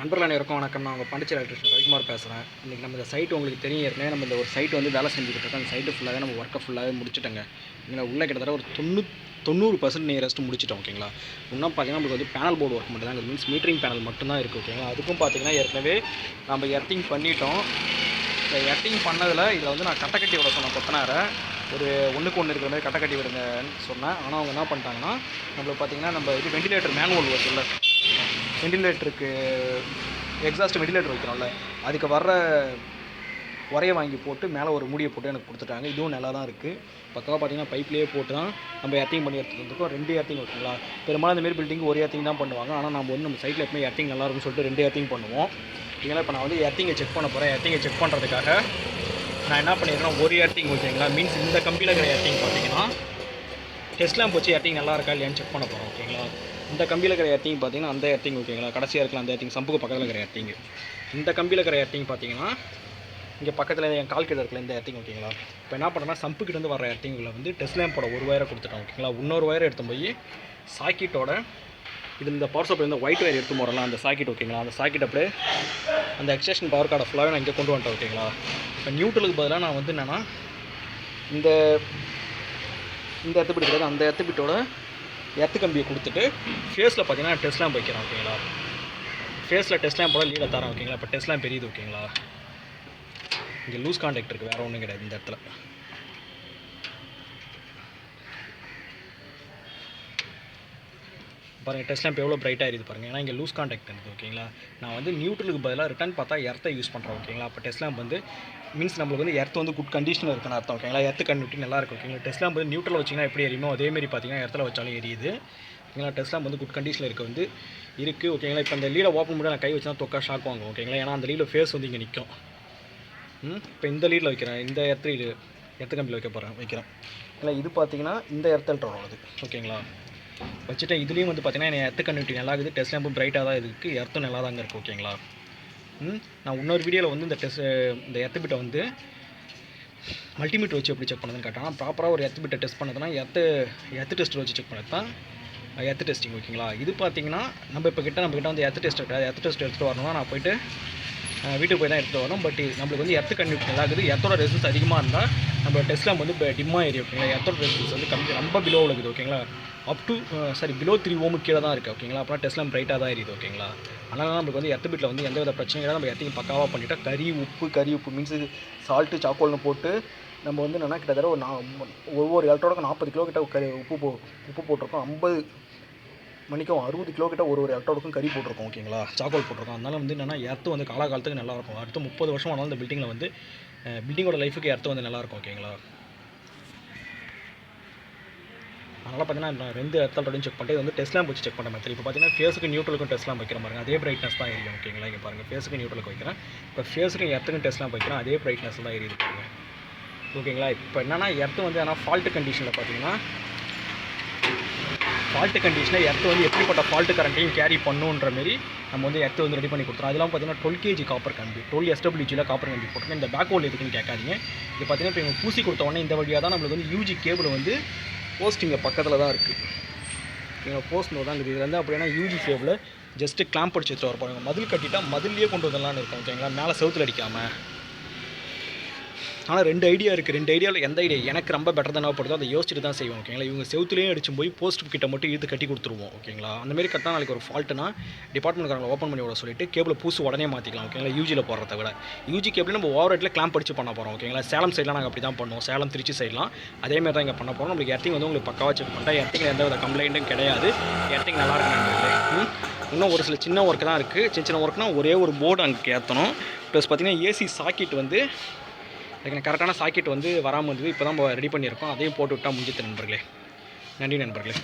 நண்பர்கள் அனைவருக்கும் வணக்கம். நான் உங்கள் பாண்டிச்சேரி எலக்ட்ரிஷன் ரவிக்குமார் பேசுகிறேன் இன்றைக்கி நம்ம இந்த சைட் உங்களுக்கு தெரியும் ஏற்கனவே நம்ம இந்த ஒரு சைட் வந்து வேலை செஞ்சுக்கிட்டு இருக்கோம். அந்த சைட்டு ஃபுல்லாகவே நம்ம ஒர்க்கை ஃபுல்லாகவே முடிச்சுட்டேங்க. இங்கே உள்ளே கிட்டத்தட்ட ஒரு தொண்ணூ தொண்ணூறு பர்சன்ட் நியரஸ்ட்டு முடிச்சிட்டோம் ஓகேங்களா இன்னும் பார்த்தீங்கன்னா நம்மளுக்கு வந்து பேனல் போர்டு ஒர்க் மட்டும் தான் மீன்ஸ் மீட்டரிங் பேனல் மட்டும்தான் இருக்குது ஓகேங்களா அதுக்கும் பார்த்தீங்கன்னா ஏற்கனவே நம்ம எர்த்திங் பண்ணிட்டோம். இந்த எர்த்திங் பண்ணதில் இதில் வந்து நான் கட்டக்கட்டி விட சொன்னேன் கொத்தனாரை. ஒரு ஒன்றுக்கு ஒன்று இருக்கிற மாதிரி கட்டக்கட்டி விடுங்கன்னு சொன்னேன். ஆனால் அவங்க என்ன பண்ணிட்டாங்கன்னா நம்மளுக்கு பார்த்தீங்கன்னா நம்ம இது வெண்டிலேட்டர் மேனுவல் இல்லை வெண்டிலேட்டருக்கு எக்ஸாஸ்ட் வெண்டிலேட்டர் வைக்கிறோம்ல அதுக்கு வர்ற உரையை வாங்கி போட்டு மேலே ஒரு மூடியை போட்டு எனக்கு கொடுத்துட்டாங்க. இதுவும் நல்லா தான் இருக்குது பக்கமாக பார்த்தீங்கன்னா பைப்லேயே போட்டு தான் நம்ம எர்த்திங் பண்ணி எடுத்துகிட்டு வந்துருக்கோம். ரெண்டு எர்த்திங் இருக்குங்களா? பெரும்பாலும் இந்தமாரி பில்டிங் ஒரு எர்த்திங் தான் பண்ணுவாங்க. ஆனால் நம்ம வந்து நம்ம சைட்டில் எப்பவுமே எர்த்திங் நல்லா இருக்கும்னு சொல்லிட்டு ரெண்டு எர்த்திங் பண்ணுவோம். இதனால் இப்போ நான் வந்து எர்த்திங்கை செக் பண்ண போகிறேன் எர்த்திங்கை செக் பண்ணுறதுக்காக நான் என்ன பண்ணியிருக்கேன் ஒரு எர்த்திங் ஓகேங்களா மீன்ஸ் இந்த கம்பியில் இருக்கிற எர்த்திங் பார்த்தீங்கன்னா டெஸ்ட்லாம் போச்சு எர்த்திங் நல்லா இருக்கா இல்லையான்னு செக் பண்ண போகிறோம் ஓகேங்களா இந்த கம்பியில் இருக்கிற எர்த்திங் பார்த்தீங்கன்னா அந்த எர்த்திங் ஓகேங்களா கடைசியாக இருக்கலாம் அந்த எர்த்திங் சம்புக்கு பக்கத்தில் இருக்கிற எர்த்திங் இந்த கம்பியில் இருக்கிற எர்த்திங் பார்த்தீங்கன்னா இங்கே பக்கத்தில் என் கால் கிட்ட இருக்கல இந்த எர்த்திங் ஓகேங்களா இப்போ என்ன பண்ணுறேன்னா சம்பு கிட்ட வர எர்த்திங்கில் வந்து டெஸ்ட் லேம்போட ஒரு வயரை கொடுத்துட்டோம் ஓகேங்களா இன்னொரு வயரை எடுத்து போய் சாக்கெட்டோட இது இந்த பவர் சப்ளை இந்த ஒயிட் வயர் எடுத்து போகிறலாம் அந்த சாக்கெட் ஓகேங்களா அந்த சாக்கெட் அப்படியே அந்த எக்ஸ்டேஷன் பவர் கார்டை ஃபுல்லாகவே நான் இங்கே கொண்டு வந்துட்டேன் ஓகேங்களா இப்போ நியூட்ரலுக்கு பதிலாக நான் வந்து என்னென்னா இந்த இந்த எர்த்து பிட் கிடையாது அந்த எர்த்து பிட்டோட எர்த்து கம்பியை கொடுத்துட்டு ஃபேஸில் பார்த்தீங்கன்னா டெஸ்ட்லாம் வைக்கிறேன் ஓகேங்களா ஃபேஸில் டெஸ்ட்லாம் போட லீடை தரேன் ஓகேங்களா இப்போ டெஸ்ட்லாம் பெரியது ஓகேங்களா இங்கே லூஸ் கான்டாக்ட் இருக்குது வேறு ஒன்றும் கிடையாது இந்த இடத்துல. பாருங்கள் டெஸ்ட் லேம்ப் எவ்வளோ பிரைட்டாக இருக்குது பாருங்கள் ஏன்னா இங்கே லூஸ் காண்டாக்ட் இருக்குது ஓகேங்களா நான் வந்து நியூட்ரலுக்கு பதிலாக ரிட்டர்ன் பார்த்தா எர்த்தை யூஸ் பண்ணுறேன் ஓகேங்களா அப்போ டெஸ்ட் லேம்ப் வந்து மீன்ஸ் நம்மளுக்கு வந்து எர்த் வந்து குட் கண்டிஷனில் இருக்குன்னு அர்த்தம் ஓகேங்களா எர்த்து கண்ணுட்டி நல்லா இருக்கும் ஓகேங்களா டெஸ்ட் லேம்ப் வந்து நியூட்ரல் வச்சிங்கன்னா எப்படி எரியுமோ அதேமாரி பார்த்தீங்கன்னா எர்த்தில் வச்சாலும் எரியுது ஓகேங்களா டெஸ்ட் லேம்ப் வந்து குட் கண்டிஷனில் இருக்க வந்து இருக்குது ஓகேங்களா இப்போ அந்த லீடை ஓப்பன் பண்ணி நான் கை வச்சா தொக்கா ஷாக் வாங்கும் ஓகேங்களா ஏன்னா அந்த லீடில் ஃபேஸ் வந்து இங்கே நிற்கும் ம்? இப்போ இந்த லீடில் வைக்கிறேன் இந்த எர்த்து லீடு எர்த்து கம்பியில் வைக்க போகிறேன் வைக்கிறேன். இல்லை இது பார்த்தீங்கன்னா இந்த எர்த்தல்ட்ரோட உள்ளது ஓகேங்களா வச்சுட்டேன் இதுலேயும் வந்து பார்த்தீங்கன்னா என் எர்த்து கன்னிட்டி நல்லா இருக்குது டெஸ்ட் லேம்பும் பிரைட்டாக தான் இருக்குது எர்த்தும் நல்லா தாங்க இருக்குது ஓகேங்களா நான் இன்னொரு வீடியோவில் வந்து இந்த டெஸ்ட் இந்த எர்த்து பிட்டை வந்து மல்டிமீட்டர் வச்சு எப்படி செக் பண்ணதுன்னு கேட்டால் ப்ராப்பராக ஒரு எர்த்து பிட்டை டெஸ்ட் பண்ணதுன்னா எர்த்து எர்த்து டெஸ்ட் வச்சு செக் பண்ணது தான் எர்த்து டெஸ்டிங் ஓகேங்களா இது பார்த்தீங்கன்னா நம்ம இப்போ கிட்ட நம்ம கிட்ட வந்து எர்த்து டெஸ்ட் இருக்காது. எர்த்து டெஸ்ட் எடுத்துகிட்டு வரணும்னா நான் போயிட்டு வீட்டுக்கு போய் தான் எடுத்துகிட்டு வரணும். பட் நம்மளுக்கு வந்து எர்த்து கண்டிப்பாக நல்லா இருக்குது எர்த்தோட ரெசிஸ்டன்ஸ் அதிகமாக இருந்தால் நம்ம டெஸ்ட்லாம் வந்து இப்போ டிம்மாக ஏறி ஓகேங்களா? எர்த்தோட ரெசிஸ்டன்ஸ் வந்து கம்மி ரொம்ப பிலோவில் இருக்குது ஓகேங்களா? Up to sorry below three ohm கீழே தான் இருக்குது ஓகேங்களா? அப்புறம் டெஸ்ட்லாம் பிரைட்டாக தான் எரியுது ஓகேங்களா? அதனால் நம்மளுக்கு வந்து எர்த்து பீட்டில் வந்து எந்த வித பிரச்சனையும் இல்லை. நம்ம எத்தையும் பக்காவாக பண்ணிட்டா கறி உப்பு கறி உப்பு மீன்ஸ் சால்ட்டு சாக்கோல்னு போட்டு நம்ம வந்து என்னென்னா கிட்டத்தட்ட ஒரு நா ஒவ்வொரு எலக்ட்ரோடுக்கும் நாற்பது கிலோ கிட்ட கறி உப்பு போ உப்பு போட்டிருக்கோம். ஐம்பது மணிக்கும் அறுபது கிலோ கிட்ட ஒரு ஒரு எலக்ட்ரோடுக்கும் கறி போட்டிருக்கோம் ஓகேங்களா? சாக்கோல் போட்டிருக்கோம். அதனால வந்து என்னென்னா எர்த்து வந்து காலகாலத்துக்கு நல்லா இருக்கும். அடுத்து முப்பது வருஷம் ஆனாலும் இந்த பில்டிங்கில் வந்து பில்டிங்கோட லைஃபுக்கு அர்த்தம் வந்து நல்லா இருக்கும் ஓகேங்களா அதனால் பார்த்தீங்கன்னா நான் ரெண்டு எர்த்தல்ட்டையும் செக் பண்ணிட்டு இது வந்து டெஸ்ட்லாம் வச்சு செக் பண்ண மாதிரி இப்போ பார்த்தீங்கன்னா ஃபேஸுக்கு நியூட்ரலுக்கும் டெஸ்ட்லாம் வைக்கிற பாருங்க அதே பிரைட்னஸ் தான் எரியும் ஓகேங்களா இங்கே பாருங்கள் ஃபேஸுக்கு நியூட்ரலுக்கு வைக்கிறேன். இப்போ ஃபேஸுக்கு எர்த்துக்கும் டெஸ்ட்லாம் வைக்கிறேன் அதே பிரைட்னஸ் தான் எரியுது பாருங்கள் ஓகேங்களா இப்போ என்னென்னா எர்த்து வந்து ஆனால் ஃபால்ட்டு கண்டிஷனில் பார்த்தீங்கன்னா ஃபால்ட்டு கண்டிஷனில் எர்த்து வந்து எப்படிப்பட்ட ஃபால்ட்டு கரண்ட்டையும் கேரி பண்ணுன்ற மாரி நம்ம வந்து எர்த்து வந்து ரெடி பண்ணி கொடுத்துரும். அதெல்லாம் பார்த்தீங்கன்னா டுவெல் கேஜி காப்பர் கம்பி. டுவெல் எஸ்டபிள்யூஜியில் காப்பர் கம்பி போட்டிருக்கேன் இந்த பேக் ஹோல் எதுக்குன்னு கேட்காதீங்க. இது பார்த்தீங்கன்னா இப்போ இவங்க பூசி கொடுத்த உடனே இந்த வழியாக தான் நம்மளுக்கு வந்து யூஜி கேபிள் வந்து போஸ்ட் இங்கே பக்கத்தில் தான் இருக்குது இங்கே போஸ்ட் தான் இருக்குது. இதில் வந்து அப்படின்னா யூஜி கேபிள் ஜஸ்ட்டு கிளாம்ப் அடிச்சு வச்சுட்டு வர போகிறாங்க மதில் கட்டிட்டால் மதிலே கொண்டு வந்துடலான்னு இருக்கும். ஓகேங்களா மேலே செவத்தில் அடிக்காமல் ஆனால் ரெண்டு ஐடியா இருக்குது ரெண்டு ஐடியாவில் எந்த ஐடியா எனக்கு ரொம்ப பெட்டர் தானே படுதோ அதை யோசிச்சுட்டு தான் செய்வோம் ஓகேங்களா இவங்க செவுத்துலேயே அடிச்சு போய் போஸ்ட் கிட்ட மட்டும் இழுத்து கட்டி கொடுத்துருவோம் ஓகேங்களா அந்த மாதிரி கட்டினா நாளைக்கு ஒரு ஃபால்ட்டுனா டிபார்ட்மெண்ட்காரங்களை ஓப்பன் பண்ணி விட சொல்லிட்டு கேபிள் பூசு உடனே மாற்றிக்கலாம் ஓகேங்களா யூஜியில் போடுறத விட. யூஜி கேபிள் நம்ம ஓவர் ஹெட்டில் கிளாம்ப் அடிச்சு பண்ண போகிறோம் ஓகேங்களா சேலம் சைட்லாம் நாங்கள் அப்படி தான் பண்ணுவோம். சேலம் திருச்சி சைட்லாம் அதேமாதிரி தான் இங்கே பண்ண போகிறோம் நம்மளுக்கு எர்த்திங் வந்து உங்களுக்கு பக்காவாக செக் பண்ணிட்டா எர்த்திங்கில் எந்த வித கம்ப்ளைண்ட்டும் கிடையாது. எர்த்திங் நல்லா இருக்கு இன்னும் ஒரு சில சின்ன ஒர்க் தான் இருக்குது சின்ன சின்ன ஒர்க்னால் ஒரே ஒரு போர்டு அங்கே ஏற்றணும் ப்ளஸ் பார்த்திங்கன்னா ஏசி சாக்கெட் வந்து அதுக்கு கரெக்டான சாக்கெட் வந்து வராமல் இருந்தது. இப்போ தான் ரெடி பண்ணியிருக்கோம். அதையும் போட்டு விட்டால் முடிஞ்சது நண்பர்களே. நன்றி நண்பர்களே.